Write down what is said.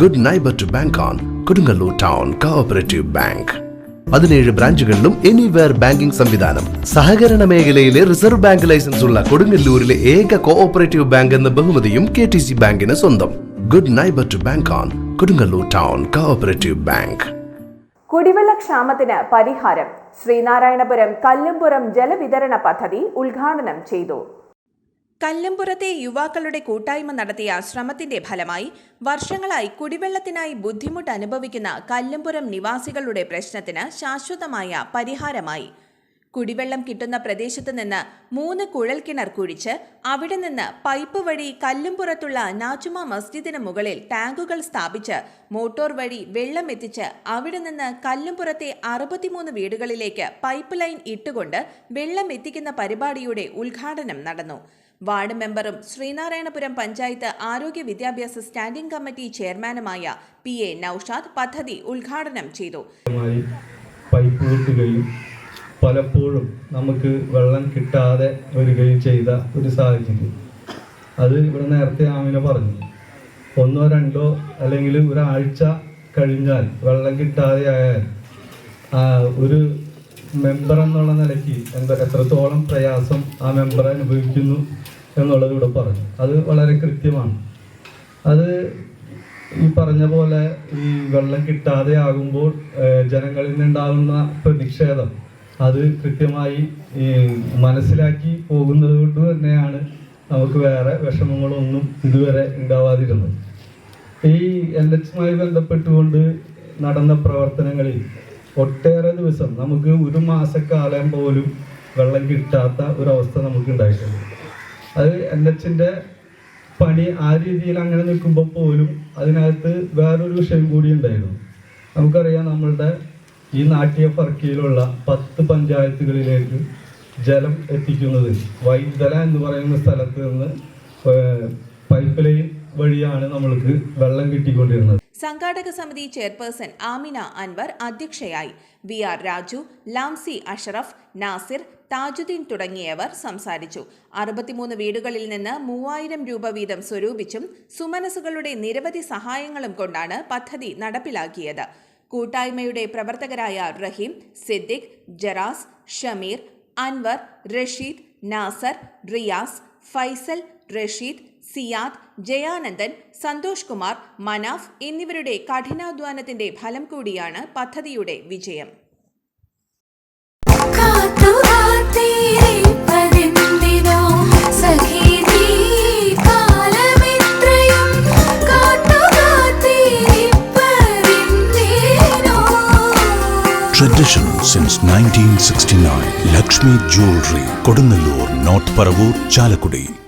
Good neighbour to bank on Kodungallur town cooperative bank പതിനേഴ് ബ്രാഞ്ചുകളിലും anywhere banking സംവിധാനം. സഹകരണ മേഖലയിലെ റിസർവ് ബാങ്ക് ലൈസൻസ് ഉള്ള കൊടുങ്ങല്ലൂരിലെ ഏക കോഓപ്പറേറ്റീവ് ബാങ്ക് എന്ന ബഹുമതിയും കെ ടി സി ബാങ്കിന് സ്വന്തം. Good neighbour to bank on Kodungallur town cooperative bank കുടിവെള്ള ക്ഷാമത്തിന് പരിഹാരം ശ്രീനാരായണപുരം കല്ലുംപുറം ജലവിതരണ പദ്ധതി ഉദ്ഘാടനം ചെയ്തു. കല്ലമ്പുറത്തെ യുവാക്കളുടെ കൂട്ടായ്മ നടത്തിയ ശ്രമത്തിന്റെ ഫലമായി വർഷങ്ങളായി കുടിവെള്ളത്തിനായി ബുദ്ധിമുട്ട് അനുഭവിക്കുന്ന കല്ലമ്പുരം നിവാസികളുടെ പ്രശ്നത്തിന് ശാശ്വതമായ പരിഹാരമായി. കുടിവെള്ളം കിട്ടുന്ന പ്രദേശത്ത് നിന്ന് മൂന്ന് കുഴൽ കിണർ കുഴിച്ച് അവിടെ നിന്ന് പൈപ്പ് വഴി കല്ലുംപുറത്തുള്ള നാജുമ മസ്ജിദിന് മുകളിൽ ടാങ്കുകൾ സ്ഥാപിച്ച് മോട്ടോർ വഴി വെള്ളം എത്തിച്ച് അവിടെ നിന്ന് കല്ലുംപുറത്തെ അറുപത്തിമൂന്ന് വീടുകളിലേക്ക് പൈപ്പ് ലൈൻ ഇട്ടുകൊണ്ട് വെള്ളം എത്തിക്കുന്ന പരിപാടിയുടെ ഉദ്ഘാടനം നടന്നു. വാർഡ് മെമ്പറും ശ്രീനാരായണപുരം പഞ്ചായത്ത് ആരോഗ്യ വിദ്യാഭ്യാസ സ്റ്റാൻഡിംഗ് കമ്മിറ്റി ചെയർമാനുമായ പി എ നൌഷാദ് പദ്ധതി ഉദ്ഘാടനം ചെയ്തു. പലപ്പോഴും നമുക്ക് വെള്ളം കിട്ടാതെ വരികയും ചെയ്ത ഒരു സാഹചര്യം. അത് ഇവിടെ നേരത്തെ ആമിന പറഞ്ഞു. ഒന്നോ രണ്ടോ അല്ലെങ്കിൽ ഒരാഴ്ച കഴിഞ്ഞാൽ വെള്ളം കിട്ടാതെ ആയാൽ ഒരു മെമ്പർ എന്നുള്ള നിലയ്ക്ക് എന്താ എത്രത്തോളം പ്രയാസം ആ മെമ്പർ അനുഭവിക്കുന്നു എന്നുള്ളത് ഇവിടെ പറഞ്ഞു. അത് വളരെ കൃത്യമാണ്. അത് ഈ പറഞ്ഞ പോലെ ഈ വെള്ളം കിട്ടാതെ ആകുമ്പോൾ ജനങ്ങളിൽ നിന്നുണ്ടാകുന്ന പ്രതിഷേധം അത് കൃത്യമായി മനസ്സിലാക്കി പോകുന്നത് കൊണ്ട് തന്നെയാണ് നമുക്ക് വേറെ വിഷമങ്ങളൊന്നും ഇതുവരെ ഉണ്ടാവാതിരുന്നത്. ഈ എൻ എച്ചുമായി ബന്ധപ്പെട്ടുകൊണ്ട് നടന്ന പ്രവർത്തനങ്ങളിൽ ഒട്ടേറെ ദിവസം നമുക്ക് ഒരു മാസക്കാലം പോലും വെള്ളം കിട്ടാത്ത ഒരവസ്ഥ നമുക്ക് ഉണ്ടായിട്ടുണ്ട്. അത് എൻ എച്ചിന്റെ പണി ആ രീതിയിൽ അങ്ങനെ നിൽക്കുമ്പോൾ പോലും അതിനകത്ത് വേറൊരു വിഷയം കൂടി ഉണ്ടായിരുന്നു. നമുക്കറിയാം നമ്മളുടെ ഈ നാട്ടിയ ഫർക്കിയിലുള്ള പത്ത് പഞ്ചായത്തുകളിലേക്ക് ജലം എത്തിക്കുന്നത്. വൈദ്യുതല എന്ന് പറയുന്ന സ്ഥലത്ത് നിന്ന് പൈപ്പ് ലൈൻ വഴിയാണ് നമ്മൾക്ക് വെള്ളം കിട്ടിക്കൊണ്ടിരുന്നത്. സംഘാടക സമിതി ചെയർപേഴ്സൺ ആമിന അൻവർ അധ്യക്ഷയായി. വി ആർ രാജു ലാംസി അഷറഫ് നാസിർ താജുദ്ദീൻ തുടങ്ങിയവർ സംസാരിച്ചു. അറുപത്തിമൂന്ന് വീടുകളിൽ നിന്ന് മൂവായിരം രൂപ വീതം സ്വരൂപിച്ചും സുമനസുകളുടെ നിരവധി സഹായങ്ങളും കൊണ്ടാണ് പദ്ധതി നടപ്പിലാക്കിയത്. കൂട്ടായ്മയുടെ പ്രവർത്തകരായ റഹീം സിദ്ദിഖ് ജറാസ് ഷമീർ അൻവർ റഷീദ് നാസർ റിയാസ് ഫൈസൽ റഷീദ് സിയാദ് ജയാനന്ദൻ സന്തോഷ് കുമാർ മനാഫ് എന്നിവരുടെ കഠിനാധ്വാനത്തിന്റെ ഫലം കൂടിയാണ് പദ്ധതിയുടെ വിജയം Tradition since 1969. Lakshmi Jewelry, Kodunallur, North Paravur, Chalakudi.